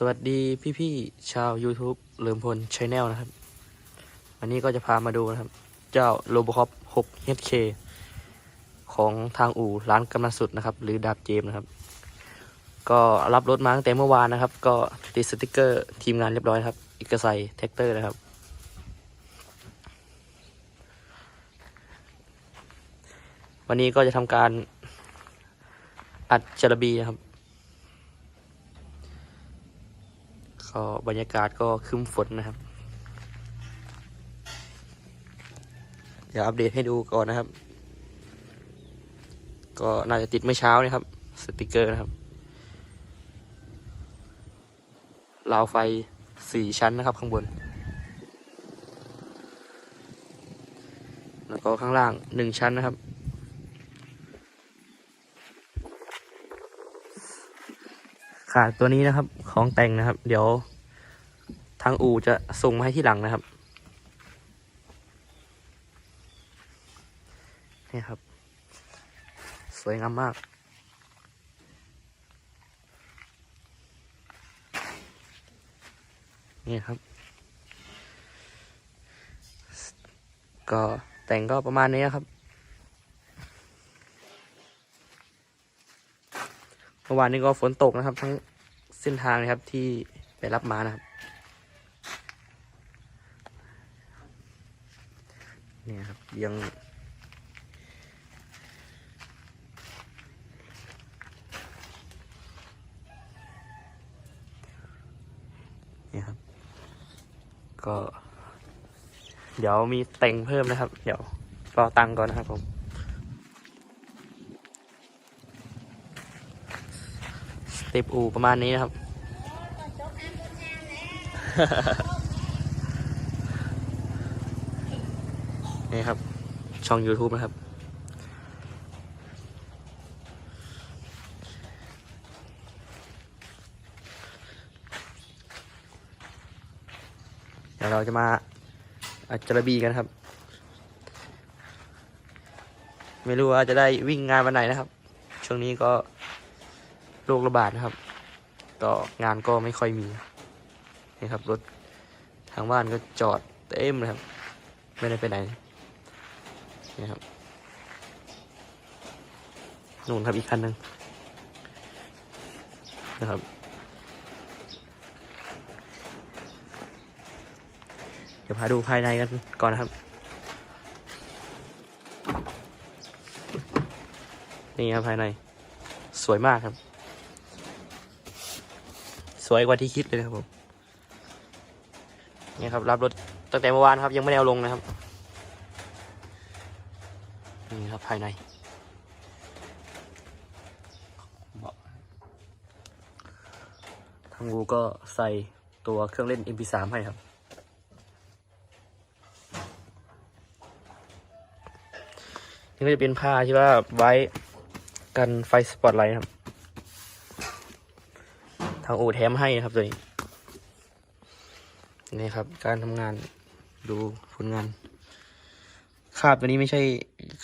สวัสดีพี่ๆชาว YouTube เลิมพลชแนลนะครับ วันนี้ก็จะพามาดูนะครับ เจ้า Robocop 6 HK ของทางอู่ร้านกำนันสุดนะครับ หรือดาบเจมนะครับ ก็รับรถมาตั้งแต่เมื่อวานนะครับ ก็ติดสติกเกอร์ทีมงานเรียบร้อยครับอีกระใสแท็กเตอร์นะครับ วันนี้ก็จะทำการอัดจระบีนะครับ ก็บรรยากาศก็คึ้มฝนนะครับ เดี๋ยวอัปเดตให้ดูก่อนนะครับ ก็น่าจะติดเมื่อเช้านะครับ สติกเกอร์นะครับราวไฟสี่ชั้นนะครับข้างบน แล้วก็ข้างล่างหนึ่งชั้นนะครับาดตัวนี้นะครับ ของแต่งนะครับ เดี๋ยวทางอู่จะส่งมาให้ที่หลังนะครับนี่ครับ สวยงามมาก นี่ครับ ก็แต่งก็ประมาณนี้ครับ เมื่อวานนี้ก็ฝนตกนะครับ ทั้งเส้นทางนะครับที่ไปรับมานะครับเนี่ยครับยังเนี่ยครับ ก็ เดี๋ยวมีแต่งเพิ่มนะครับ เดี๋ยวรอตังก่อนนะครับผม สเต็ปอูประมาณนี้นะครับ นี่ครับ ช่อง YouTube นะครับ เดี๋ยวเราจะมาอัดจระบีกันครับ ไม่รู้ว่าจะได้วิ่งงานวันไหนนะครับ ช่วงนี้ก็ โรคระบาดนะครับก็งานก็ไม่ค่อยมีนี่ครับรถทางบ้านก็จอดเต็มเลยครับ ไม่ได้ไปไหนนี่ครับนู่นครับอีกคันหนึ่งนะครับ เดี๋ยวพาดูภายในกันก่อนนะครับ นี่ครับภายในสวยมากครับ สวยกว่าที่คิดเลยนะครับผมนี่ครับ รับรถตั้งแต่เมื่อวานครับยังไม่ได้เอาลงนะครับ นี่ครับภายในทางวูก็ใส่ตัวเครื่องเล่น MP3 ให้ครับ นี่ก็จะเป็นผ้าที่ว่าไว้กันไฟสปอตไลท์ครับ ทางอู่แถมให้นะครับตัวนี้ นี่ครับ การทำงานดูผลงาน คาบตัวนี้ไม่ใช่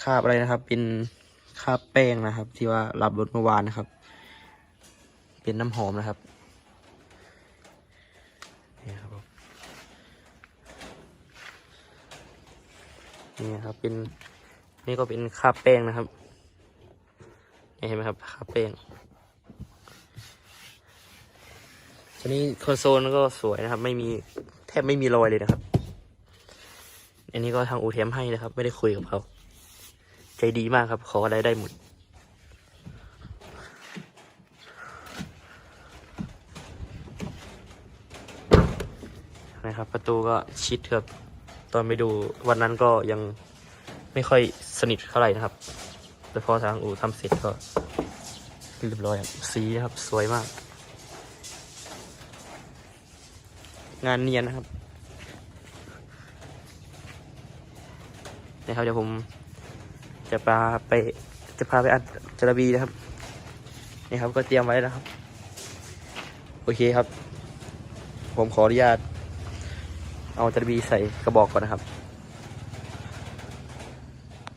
คาบอะไรนะครับ เป็นคาบแป้งนะครับ ที่ว่ารับรถเมื่อวานนะครับ เป็นน้ำหอมนะครับนี่ครับผมนี่ครับเป็นนี่ก็เป็นคาบแป้งนะครับเห็นไหมครับคาบแป้ง ตัวนี้คอนโซลก็สวยนะครับ ไม่มีแทบไม่มีรอยเลยนะครับ อันนี้ก็ทางอูเทมให้นะครับ ไม่ได้คุยกับเขา ใจดีมากครับ ขออะไรได้หมดนะครับ ประตูก็ชิดครับ ตอนไปดูวันนั้นก็ยังไม่ค่อยสนิทเท่าไหร่นะครับ แต่พอทางอูทำเสร็จก็เรียบร้อยครับสีครับ สวยมาก งานเนียนนะครับนะครับเดี๋ยวผมจะพาไปจะพาไปอัดจระบีนะครับนี่ครับก็เตรียมไว้แล้วครับ โอเคครับ ผมขออนุญาต เอาจระบีใส่กระบอกก่อนนะครับ